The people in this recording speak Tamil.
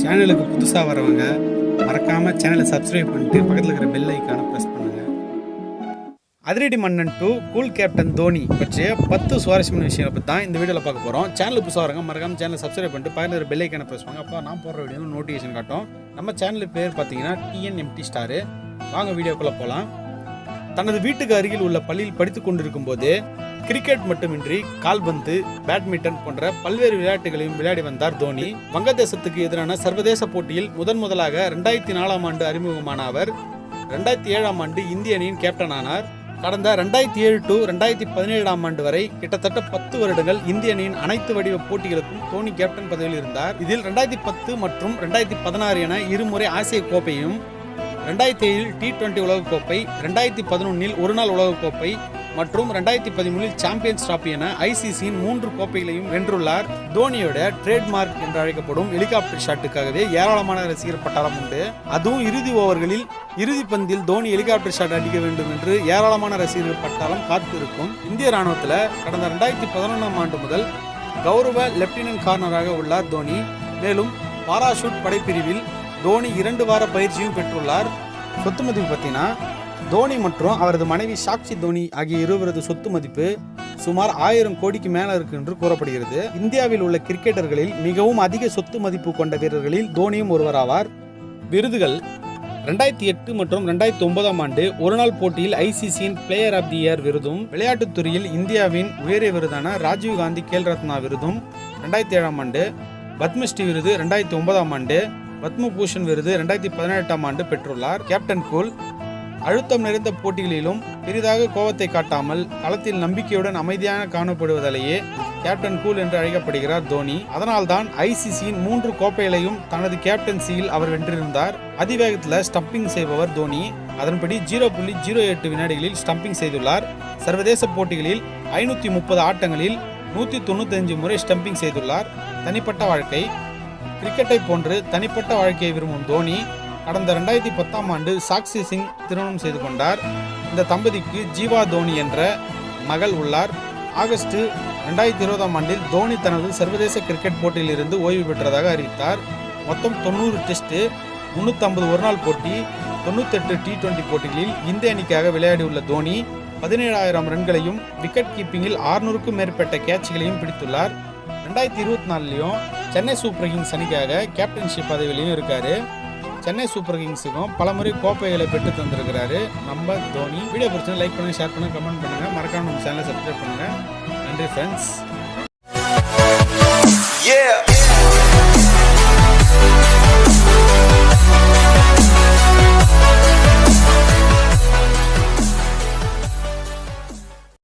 சேனலுக்கு புதுசாக வரவங்க மறக்காமல் சேனலை சப்ஸ்கிரைப் பண்ணிட்டு பக்கத்தில் இருக்கிற பெல் ஐக்கானை ப்ரெஸ் பண்ணுங்கள் அதிரடி மன்னன் டூ கூல் கேப்டன் தோனி பற்றிய பத்து சுவாரஸ்யமான விஷயங்களை பற்றி தான் இந்த வீடியோவில் பார்க்க போகிறோம் சேனலுக்கு புதுசாக வரவங்க மறக்காமல் சேனலை சப்ஸ்கிரைப் பண்ணிட்டு பக்கத்தில் இருக்கிற பெல் ஐக்கானை ப்ரெஸ் பண்ணுங்க. அப்போ நான் போடுற வீடியோ நோட்டிஃபிகேஷன் காட்டும். நம்ம சேனல் பேர் பார்த்தீங்கன்னா டிஎன்எம்டி ஸ்டாரு வாங்க வீடியோக்குள்ளே போகலாம் தனது வீட்டுக்கு அருகில் உள்ள பள்ளியில் படித்து கொண்டிருக்கும் போது கிரிக்கெட் மட்டுமின்றி கால்பந்து பேட்மிண்டன் போன்ற பல்வேறு விளையாட்டுகளையும் விளையாடி வந்தார் தோனி. வங்கதேசத்துக்கு எதிரான சர்வதேச போட்டியில் முதன் முதலாக ரெண்டாயிரத்தி நாலாம் ஆண்டு அறிமுகமான அவர் ரெண்டாயிரத்தி ஏழாம் ஆண்டு இந்திய அணியின் கேப்டன் ஆனார். கடந்த ரெண்டாயிரத்தி ஏழு டு ரெண்டாயிரத்தி பதினேழாம் ஆண்டு வரை கிட்டத்தட்ட பத்து வருடங்கள் இந்திய அணியின் அனைத்து வடிவ போட்டிகளுக்கும் தோனி கேப்டன் பதவியில் இருந்தார். இதில் ரெண்டாயிரத்தி பத்து மற்றும் ரெண்டாயிரத்தி பதினாறு என இருமுறை ஆசிய கோப்பையும் ரெண்டாயிரத்தி ஏழில் டி டுவெண்டி உலகக்கோப்பை ரெண்டாயிரத்தி பதினொன்னில் ஒருநாள் உலகக்கோப்பை மற்றும் ரெண்டாயிரத்தி பதிமூணில் சாம்பியன்ஸ் டிராபி என ஐசிசியின் மூன்று கோப்பைகளையும் வென்றுள்ளார். தோனியோட ட்ரேட்மார்க் என்று அழைக்கப்படும் ஹெலிகாப்டர் ஷாட்டுக்காகவே ஏராளமான ரசிகர் பட்டாளம் உண்டு. அதுவும் இறுதி ஓவர்களில் இறுதி பந்தில் தோனி ஹெலிகாப்டர் ஷாட் அடிக்க வேண்டும் என்று ஏராளமான ரசிகர்கள் பட்டாளம் காத்திருக்கும். இந்திய ராணுவத்தில் கடந்த ரெண்டாயிரத்தி பதினொன்றாம் ஆண்டு முதல் கௌரவ லெப்டினன்ட் கார்னராக உள்ளார் தோனி. மேலும் பாராஷூட் படைப்பிரிவில் தோனி இரண்டு வார பயிற்சியும் பெற்றுள்ளார். சொத்து மதிப்பு பார்த்தீங்கன்னா தோனி மற்றும் அவரது மனைவி சாக்ஷி தோனி ஆகிய இருவரது சொத்து மதிப்பு சுமார் ஆயிரம் கோடிக்கு மேல இருக்கு என்று கூறப்படுகிறது. இந்தியாவில் உள்ள கிரிக்கெட்டர்களில் மிகவும் அதிக சொத்து மதிப்பு கொண்ட வீரர்களில் தோனியும் ஒருவராவார் விருதுகள் ரெண்டாயிரத்தி எட்டு மற்றும் ரெண்டாயிரத்தி ஒன்பதாம் ஆண்டு ஒருநாள் போட்டியில் ஐசிசியின் பிளேயர் ஆஃப் தி இயர் விருதும் விளையாட்டுத் துறையில் இந்தியாவின் உயரிய விருதான ராஜீவ் காந்தி கேல் ரத்னா விருதும் ரெண்டாயிரத்தி ஏழாம் ஆண்டு பத்மஸ்ரீ விருது ரெண்டாயிரத்தி ஒன்பதாம் ஆண்டு பத்மபூஷன் விருது ரெண்டாயிரத்தி பதினெட்டாம் ஆண்டு பெற்றுள்ளார். கேப்டன் கூல் அழுத்தம் நிறைந்த போட்டிகளிலும் பெரிதாக கோபத்தை காட்டாமல் களத்தில் நம்பிக்கையுடன் அமைதியாக காணப்படுவதாலேயே கேப்டன் கூல் என்று அழைக்கப்படுகிறார் தோனி. அதனால்தான் ஐசிசியின் மூன்று கோப்பைகளையும் தனது கேப்டன்சியில் அவர் வென்றிருந்தார். அதிவேகத்தில் ஸ்டம்பிங் செய்பவர் தோனி. அதன்படி ஜீரோ புள்ளி ஜீரோ எட்டு வினாடிகளில் ஸ்டம்பிங் செய்துள்ளார். சர்வதேச போட்டிகளில் ஐநூற்றி முப்பது ஆட்டங்களில் நூற்றி தொண்ணூத்தஞ்சு முறை ஸ்டம்பிங் செய்துள்ளார். தனிப்பட்ட வாழ்க்கை. கிரிக்கெட்டை போன்று தனிப்பட்ட வாழ்க்கையை விரும்பும் தோனி கடந்த ரெண்டாயிரத்தி பத்தாம் ஆண்டு சாக்ஷி சிங் திருமணம் செய்து கொண்டார். இந்த தம்பதிக்கு ஜீவா தோனி என்ற மகள் உள்ளார். ஆகஸ்ட் ரெண்டாயிரத்தி இருபதாம் ஆண்டில் தோனி தனது சர்வதேச கிரிக்கெட் போட்டியிலிருந்து ஓய்வு பெற்றதாக அறிவித்தார். மொத்தம் தொண்ணூறு டெஸ்ட் முன்னூற்றம்பது ஒருநாள் போட்டி தொண்ணூத்தெட்டு டி டுவெண்டி போட்டிகளில் இந்திய அணிக்காக விளையாடியுள்ள தோனி பதினேழாயிரம் ரன்களையும் விக்கெட் கீப்பிங்கில் ஆறுநூறுக்கும் மேற்பட்ட கேட்ச்களையும் பிடித்துள்ளார். ரெண்டாயிரத்தி இருபத்தி நாலுலையும் சென்னை சூப்பர் கிங்ஸ் அணிக்காக கேப்டன்ஷிப் பதவியிலையும் இருக்காரு. சென்னை சூப்பர் கிங்ஸுக்கும் பலமுறை கோப்பைகளை பெற்று தந்திருக்கிறாரு. நம்ம தோனி. வீடியோ பிடிச்சா லைக் பண்ணுங்க ஷேர் பண்ணுங்க கமெண்ட் பண்ணுங்க. மறக்காம நம்ம சேனலை சப்ஸ்கிரைப் பண்ணுங்க. நன்றி ஃப்ரெண்ட்ஸ்